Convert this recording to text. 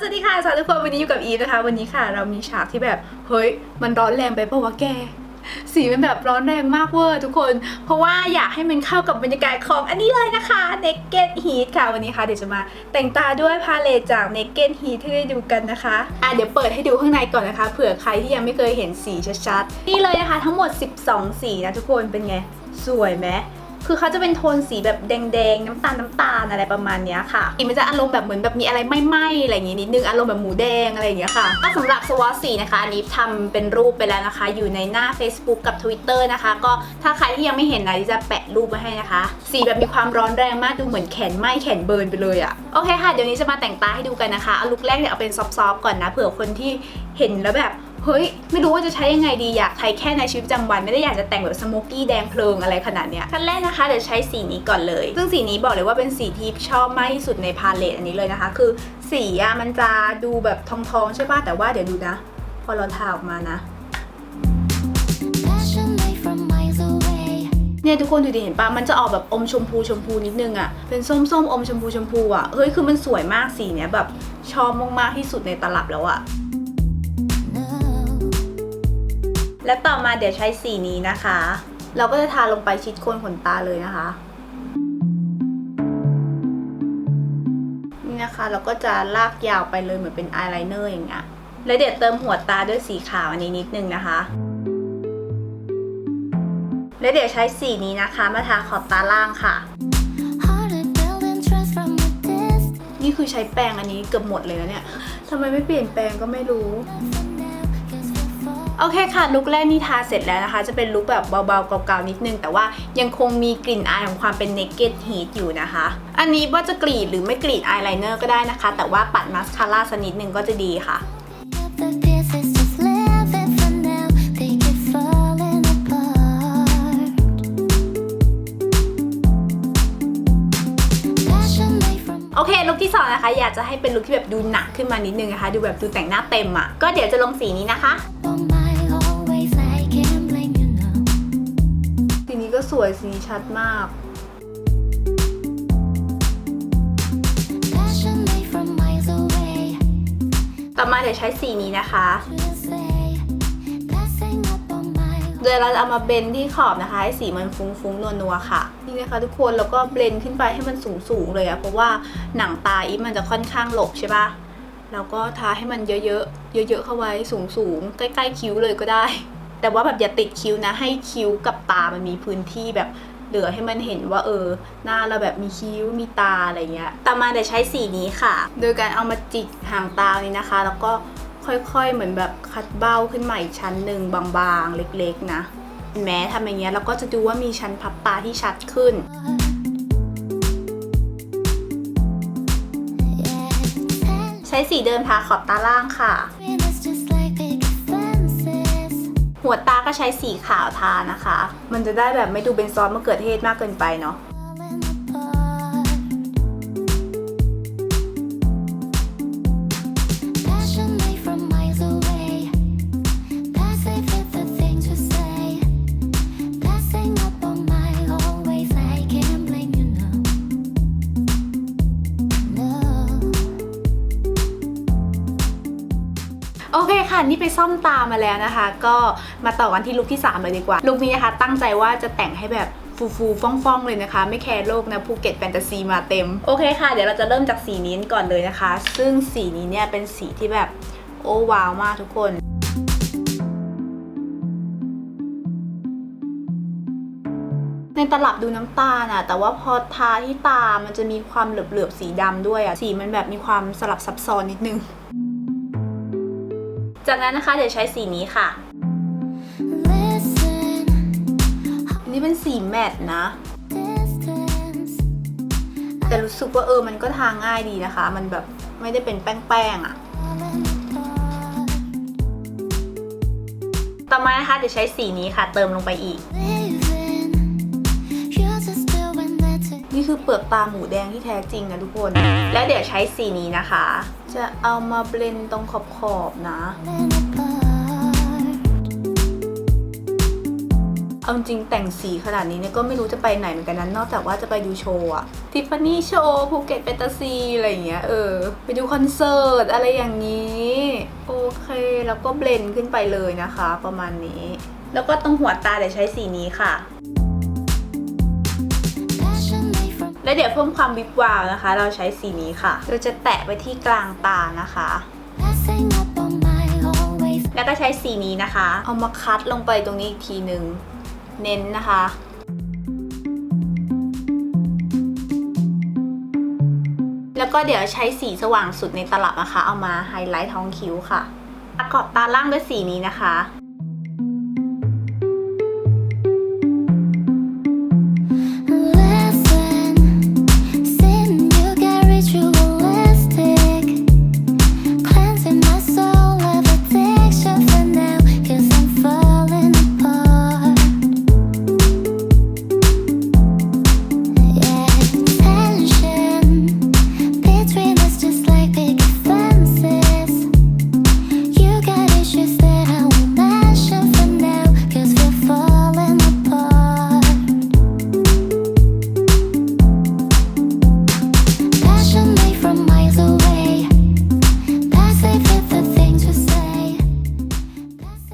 สวัสดีค่ะสวัสดีทุกคนวันนี้อยู่กับอีฟนะคะ วันนี้ค่ะ เรามีฉากที่แบบเฮ้ยมันร้อนแรงไปปะวะแก สีมันแบบร้อนแรงมากเวอร์ทุกคน เพราะว่าอยากให้มันเข้ากับบรรยากาศของอันนี้เลยนะคะ Naked Heat ค่ะวันนี้ค่ะ เดี๋ยวจะมาแต่งตาด้วยพาเลตจาก Naked Heat ให้ได้ดูกันนะคะอะเดี๋ยวเปิดให้ดูข้างในก่อนนะคะเผื่อใครที่ยังไม่เคยเห็นสีชัดๆนี่เลยนะคะ ทั้งหมด 12 สีนะทุกคนเป็นไงสวยไหม คือเขาจะเป็นโทนสีแบบแดงๆ น้ำตาลน้ำตาลอะไรประมาณเนี้ยค่ะสีมันจะอารมณ์แบบเหมือนแบบมีอะไรไหม้ๆอะไรอย่างงี้นิดนึงอารมณ์แบบหมูแดงอะไรอย่างเงี้ยค่ะก็สำหรับสวอสีนะคะอันนี้ทำเป็นรูปไปแล้วนะคะ อยู่ในหน้า Facebook กับ Twitter นะคะ ก็ถ้าใครที่ยังไม่เห็นนะที่จะแปะรูปไว้ให้นะคะ สีแบบมีความร้อนแรงมากดูเหมือนแขนไหม้แขนเบิร์นไปเลยอะโอเคค่ะเดี๋ยวนี้จะมาแต่งตาให้ดูกันนะคะเอาลุคแรกเนี่ยเอาเป็นซอฟๆก่อนนะเผื่อคนที่เห็นแล้วแบบ เฮ้ย ไม่รู้ว่าจะใช้ยังไงดีอยากใช้แค่ในชีวิตประจำวัน ไม่ได้อยากจะแต่งแบบสโมกกี้แดงเพลิงอะไรขนาดเนี้ยขั้นแรกนะคะเดี๋ยวใช้สีนี้ก่อนเลย ซึ่งสีนี้บอกเลยว่าเป็นสีที่ชอบมากที่สุดในพาเลตอันนี้เลยนะคะ คือสีอะมันจะดูแบบทองๆใช่ป่ะแต่ว่าเดี๋ยวดูนะ พอเราทาออกมานะ Passion made from miles away. เนี่ยทุกคนดูดิเห็นปะมันจะออกแบบอมชมพูชมพูนิดนึงอะเป็นส้มส้มๆอมชมพูชมพูอะเฮ้ย คือมันสวยมากสีเนี้ยแบบชอบมากๆที่สุดในตลับแล้วอะ No. และต่อมาเดี๋ยวใช้สีนี้นะคะ เราก็จะทาลงไปชิดโคนขนตาเลยนะคะ นี่นะคะเราก็จะลากยาวไปเลยเหมือนเป็นอายไลเนอร์อย่างเงี้ย แล้วเดี๋ยวเติมหัวตาด้วยสีขาวอันนี้นิดนึงนะคะ แล้วเดี๋ยวใช้สีนี้นะคะ มาทาขอบตาล่างค่ะ นี่คือใช้แปรงอันนี้เกือบหมดเลยนะเนี่ยทำไมไม่เปลี่ยนแปรงก็ไม่รู้ โอเคค่ะลุคแรกนี่ทาเสร็จแล้วนะคะ จะเป็นลุคแบบเบาๆเก่าๆนิดนึง แต่ว่ายังคงมีกลิ่นอายของความเป็น naked heat อยู่นะคะ อันนี้ว่าจะกรีดหรือไม่กรีดอายไลเนอร์ก็ได้นะคะ แต่ว่าปัดมาสคาร่าสักนิดนึงก็จะดีค่ะ Up the pieces, just live it for now. They keep falling apart. Passion made from โอเคลุคที่สองนะคะอยากจะให้เป็นลุคที่แบบดูหนักขึ้นมานิดนึงนะคะ ดูแบบดูแต่งหน้าเต็มอะ่ะก็เดี๋ยวจะลงสีนี้นะคะ ก็สวยสีชัดมาก Passion made from miles away. ต่อมาเดี๋ยวใช้สีนี้นะคะ To say, passing up on my โดยเราจะเอามาเบลนด์ที่ขอบนะคะ ให้สีมันฟุ้งๆนัวๆค่ะ นี่นะคะทุกคนแล้วก็เบลนด์ขึ้นไปให้มันสูงๆเลยอะเพราะว่าหนังตาอีฟมันจะค่อนข้างหลบใช่ปะแล้วก็ทาให้มันเยอะๆ เยอะๆ เข้าไว้สูงๆ ใกล้ๆ คิ้วเลยก็ได้ แต่ว่าแบบอย่าติดคิ้วนะ ให้คิ้วกับตามันมีพื้นที่แบบเหลือให้มันเห็นว่าเออ หน้าเราแบบมีคิ้วมีตาอะไรเงี้ยต่อมาเดี๋ยวใช้สีนี้ค่ะ โดยการเอามาจิกหางตานี้นะคะ แล้วก็ค่อยๆเหมือนแบบคัดเบ้าขึ้นมาอีกชั้นหนึ่งบางๆ เล็กๆนะแม้ทำอย่างเงี้ยเราก็จะดูว่ามีชั้นพับตาที่ชัดขึ้นใช้สีเดิมทาขอบตาล่างค่ะ หัวตาก็ใช้สีขาวทานะคะ มันจะได้แบบไม่ดูเป็นซอสมะเขือเทศมากเกินไปเนาะ โอเคค่ะนี่ไปซ่อมตามาแล้วนะคะ ก็มาต่อกันที่ลุคที่3เลยดีกว่าลุคนี้นะคะ ตั้งใจว่าจะแต่งให้แบบฟูฟูๆฟ่องเลยนะคะ ไม่แคร์โลกนะภูเก็ตแฟนตาซีมาเต็ม โอเคค่ะ เดี๋ยวเราจะเริ่มจากสีนี้ก่อนเลยนะคะ ซึ่งสีนี้เนี่ยเป็นสีที่แบบโอ้ว้าวมากทุกคนในตลับดูน้ำตาลอะแต่ว่าพอทาที่ตา มันจะมีความเหลือบๆสีดำด้วยอะสีมันแบบมีความสลับซับซ้อนนิดนึง จากนั้นนะคะเดี๋ยวใช้สีนี้ค่ะ Listen. อันนี้เป็นสีแมตต์นะ Distance. แต่รู้สึกว่าเออมันก็ทาง่ายดีนะคะ มันแบบไม่ได้เป็นแป้งๆอะ Falling apart. ต่อมานะคะเดี๋ยวใช้สีนี้ค่ะ เติมลงไปอีก นี่คือเปลือกตาหมูแดงที่แท้จริงนะทุกคน และเดี๋ยวใช้สีนี้นะคะ จะเอามาเบลนตรงขอบๆนะ เอาจริงแต่งสีขนาดนี้เนี่ยก็ไม่รู้จะไปไหนเหมือนกันนะนนอกจากว่าจะไปดูโชว์อะทิฟฟานี่โชว์ภูเก็ตเฟนตาซีอะไรอย่างเงี้ยเออ ไปดูคอนเสิร์ตอะไรอย่างนี้ โอเค แล้วก็เบลนขึ้นไปเลยนะคะ ประมาณนี้ แล้วก็ตรงหัวตาเดี๋ยวใช้สีนี้ค่ะ แล้วเดี๋ยวเพิ่มความวิบวาวนะคะ เราใช้สีนี้ค่ะ เราจะแตะไปที่กลางตานะคะ แล้วก็ใช้สีนี้นะคะ เอามาคัดลงไปตรงนี้อีกทีหนึ่งเน้นนะคะแล้วก็เดี๋ยวใช้สีสว่างสุดในตลับนะคะ เอามาไฮไลท์ท้องคิ้วค่ะ ประกอบตาล่างด้วยสีนี้นะคะ